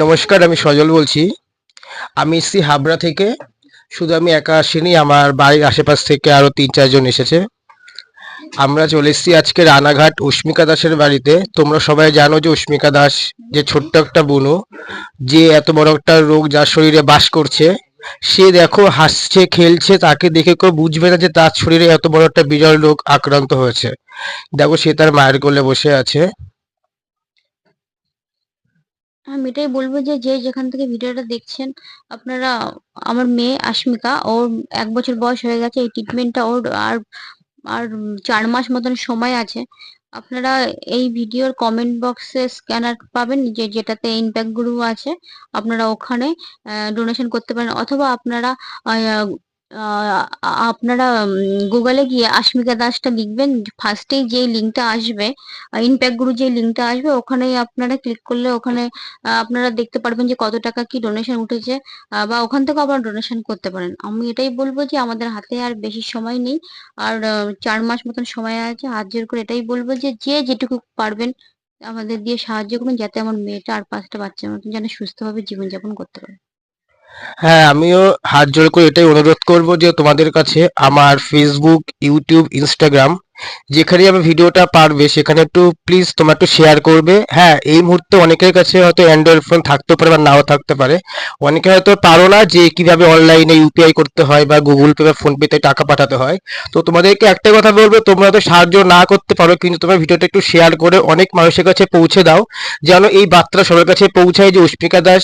নমস্কার, আমি সজল বলছি। আমি এসছি হাবড়া থেকে। শুধু আমি একা আসিনি, আমার বাড়ির আশেপাশ থেকে আরও তিন চারজন এসেছে। আমরা চলে এসেছি আজকে রানাঘাট উস্মিকা দাসের বাড়িতে। তোমরা সবাই জানো যে উস্মিকা দাস যে ছোট্ট একটা বুনু, যে এত বড় একটা রোগ যার শরীরে বাস করছে। সে দেখো হাসছে, খেলছে, তাকে দেখে কেউ বুঝবে না যে তার শরীরে এত বড় একটা বিরল রোগ আক্রান্ত হয়েছে। দেখো সে তার মায়ের কোলে বসে আছে। আমি এটাই বলব যে যে যেখান থেকে ভিডিওটা দেখছেন, আপনারা, আমার মেয়ে আস্মিকা ওর এক বছর বয়স হয়ে গেছে, এই ট্রিটমেন্টটা ওর আর আর চার মাস মতন সময় আছে। আপনারা এই ভিডিওর কমেন্ট বক্সে স্ক্যানার পাবেন, যে যেটাতে ইনপ্যাক্ট গ্রুপ আছে, আপনারা ওখানে ডোনেশন করতে পারেন, অথবা আপনারা আপনারা গুগলে গিয়ে আস্মিকা দাসটা লিখবেন। ফার্স্টেই যে লিঙ্কটা আসবে ইনপ্যাক্ট গুরু যে লিঙ্কটা আসবে ওখানে আপনারা ক্লিক করলে ওখানে আপনারা দেখতে পারবেন যে কত টাকা কি ডোনেশন উঠেছে বা ওখান থেকে আপনারা ডোনেশন করতে পারেন। আমি এটাই বলব যে আমাদের হাতে আর বেশি সময় নেই, আর চার মাস মতন সময় আছে, হাত জোর করে এটাই বলব যে যে যেটুকু পারবেন, আমাদের দিয়ে সাহায্য করুন, যাতে আমার মেয়েটা আর পাঁচটা বাচ্চার মতন যেন সুস্থভাবে জীবনযাপন করতে পারে। হ্যাঁ আমিও হাত জোড় করে এটাই অনুরোধ করব যে তোমাদের কাছে আমার ফেসবুক ইউটিউব ইনস্টাগ্রাম যেখানে আমি ভিডিওটা পারবে, সেখানে একটু প্লিজ তোমরা একটু শেয়ার করবে। হ্যাঁ এই মুহূর্তে অনেকের কাছে হয়তো অ্যান্ড্রয়েড ফোন থাকতে পারে বা নাও থাকতে পারে। অনেকে হয়তো পারো না যে কীভাবে অনলাইনে ইউপিআই করতে হয় বা গুগল পে বা ফোন পেতে টাকা পাঠাতে হয়। তো তোমাদেরকে একটাই কথা বলব, তোমরা তো সাহায্য না করতে পারো, কিন্তু তোমরা ভিডিওটা একটু শেয়ার করে অনেক মানুষের কাছে পৌঁছে দাও। যেন এই বার্তা সবার কাছে পৌঁছায় যে উষ্মিকা দাস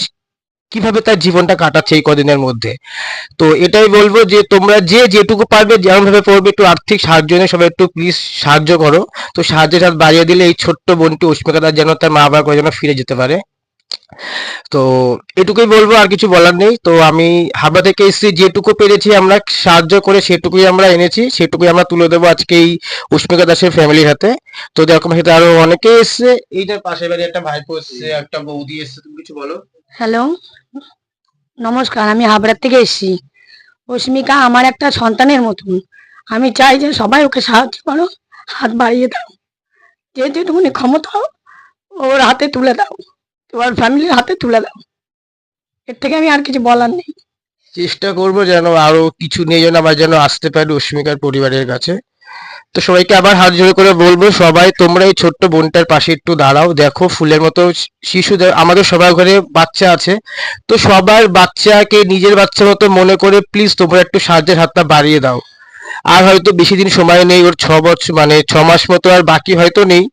কীভাবে তার জীবনটা কাটাচ্ছে এই কদিনের মধ্যে? তো এটাই বলব যে তোমরা যে যেটুকু পারবে যেমন ভাবে পড়বে, একটু আর্থিক সাহায্য নিয়ে সবাই একটু প্লিজ সাহায্য করো। তো সাহায্যের হাত বাড়িয়ে দিলে এই ছোট্ট বোনটি উষ্মিকা দাস যেন তার মা বাবা যেন ফিরে যেতে পারে। তো এটুকুই বলব, আর কিছু বলার নেই। তো আমি হাবড়া থেকে এসেছি, যেটুকু পেরেছি আমরা সাহায্য করে, সেটুকুই আমরা এনেছি। সেটুকুই আমরা তুলে দেবো আজকে এই উষ্মিকা দাসের ফ্যামিলির হাতে। তো দেখো সাথে আরও অনেকে এসছে, এইটার পাশের বাড়ি একটা ভাইপো এসছে, একটা বৌদি এসছে, তুমি কিছু বলো। হ্যালো, নমস্কার, আমি হাবড়ার থেকে এসেছি। অস্মিকা আমার একটা সন্তানের মতন। আমি চাই যে সবাই ওকে সাহায্য করো, হাত বাড়িয়ে দাও। যে যেটুকুনি ক্ষমতা, ওর হাতে তুলে দাও। তোমার ফ্যামিলির হাতে তুলে দাও। এর থেকে আমি আর কিছু বলার নেই। চেষ্টা করব যেন আরও কিছু নিয়ে যেন আবার যেন আসতে পারি অস্মিকার পরিবারের কাছে। তো সবাইকে আবার হাত জোড়ে করে বলব, সবাই তোমরা এই ছোট্ট বোনটার পাশে একটু দাঁড়াও। দেখো ফুলের মতো শিশুদের, আমাদের সবার ঘরে বাচ্চা আছে। তো সবার বাচ্চাকে নিজের বাচ্চার মতো মনে করে প্লিজ তোমরা একটু সাহায্যের হাতটা বাড়িয়ে দাও। আর হয়তো বেশি দিন সময় নেই, ওর ছ বছর মানে ছ মাস মতো আর বাকি হয়তো নেই।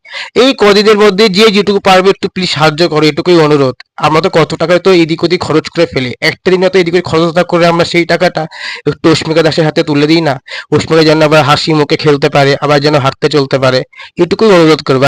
এই কদিনের মধ্যে যে যেটুকু পারবে একটু প্লিজ সাহায্য করো, এটুকুই অনুরোধ। আমরা তো কত টাকা তো এদিক ওদিক খরচ করে ফেলে। একটা দিন তো এদিক খরচ না করে আমরা সেই টাকাটা একটু অস্মিকা দাসের হাতে তুলে দিই না। অস্মিকা যেন আবার হাসি মুখে খেলতে পারে, আবার যেন হাঁটতে চলতে পারে। এটুকুই অনুরোধ করব।